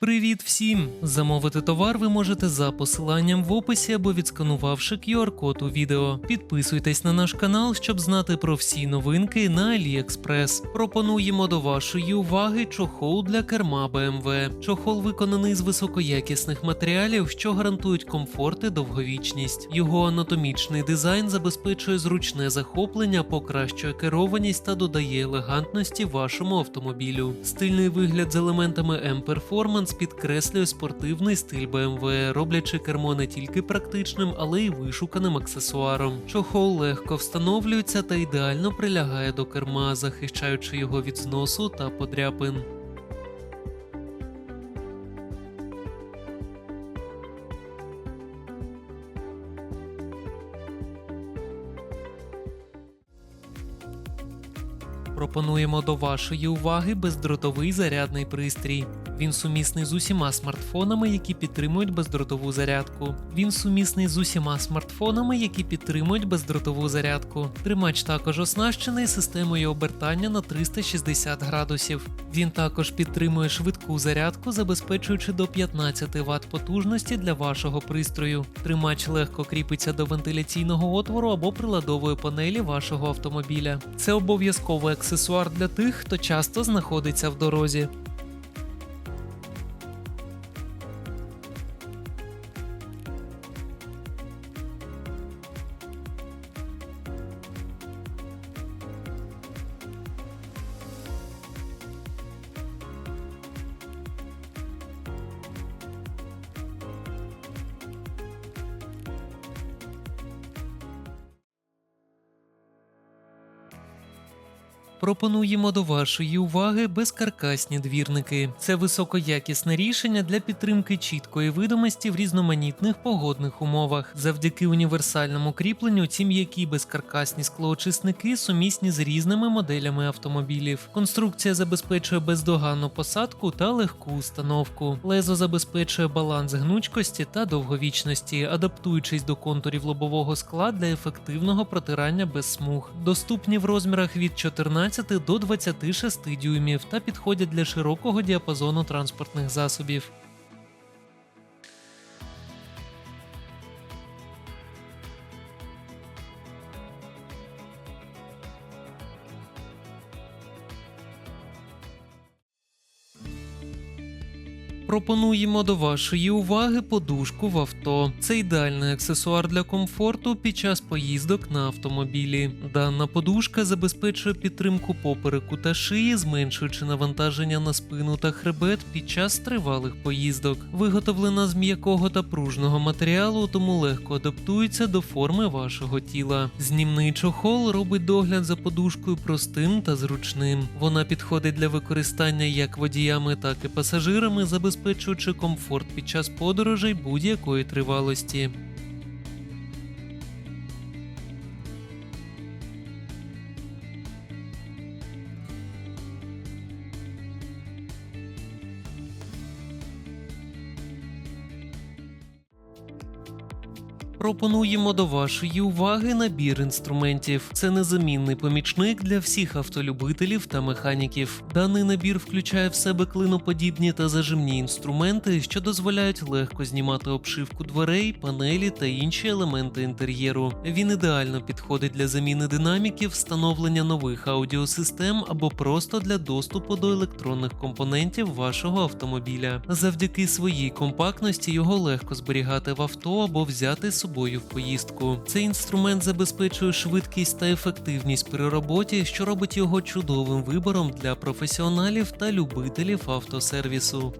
Привіт всім! Замовити товар ви можете за посиланням в описі або відсканувавши QR-код у відео. Підписуйтесь на наш канал, щоб знати про всі новинки на AliExpress. Пропонуємо до вашої уваги чохол для керма BMW. Чохол виконаний з високоякісних матеріалів, що гарантують комфорт і довговічність. Його анатомічний дизайн забезпечує зручне захоплення, покращує керованість та додає елегантності вашому автомобілю. Стильний вигляд з елементами M-Performance підкреслює спортивний стиль BMW, роблячи кермо не тільки практичним, але й вишуканим аксесуаром. Чохол легко встановлюється та ідеально прилягає до керма, захищаючи його від зносу та подряпин. Пропонуємо до вашої уваги бездротовий зарядний пристрій. Він сумісний з усіма смартфонами, які підтримують бездротову зарядку. Він сумісний з усіма смартфонами, які підтримують бездротову зарядку. Тримач також оснащений системою обертання на 360 градусів. Він також підтримує швидку зарядку, забезпечуючи до 15 Вт потужності для вашого пристрою. Тримач легко кріпиться до вентиляційного отвору або приладової панелі вашого автомобіля. Це обов'язковий аксесуар для тих, хто часто знаходиться в дорозі. Пропонуємо до вашої уваги безкаркасні двірники. Це високоякісне рішення для підтримки чіткої видимості в різноманітних погодних умовах. Завдяки універсальному кріпленню ці м'які безкаркасні склоочисники сумісні з різними моделями автомобілів. Конструкція забезпечує бездоганну посадку та легку установку. Лезо забезпечує баланс гнучкості та довговічності, адаптуючись до контурів лобового скла для ефективного протирання без смуг. Доступні в розмірах від 14 до 26 дюймів та підходять для широкого діапазону транспортних засобів. Пропонуємо до вашої уваги подушку в авто. Це ідеальний аксесуар для комфорту під час поїздок на автомобілі. Дана подушка забезпечує підтримку попереку та шиї, зменшуючи навантаження на спину та хребет під час тривалих поїздок. Виготовлена з м'якого та пружного матеріалу, тому легко адаптується до форми вашого тіла. Знімний чохол робить догляд за подушкою простим та зручним. Вона підходить для використання як водіями, так і пасажирами, забезпечуючи комфорт під час подорожей будь-якої тривалості. Пропонуємо до вашої уваги набір інструментів. Це незамінний помічник для всіх автолюбителів та механіків. Даний набір включає в себе клиноподібні та зажимні інструменти, що дозволяють легко знімати обшивку дверей, панелі та інші елементи інтер'єру. Він ідеально підходить для заміни динаміків, встановлення нових аудіосистем або просто для доступу до електронних компонентів вашого автомобіля. Завдяки своїй компактності його легко зберігати в авто або взяти з собою в поїздку. Цей інструмент забезпечує швидкість та ефективність при роботі, що робить його чудовим вибором для професіоналів та любителів автосервісу.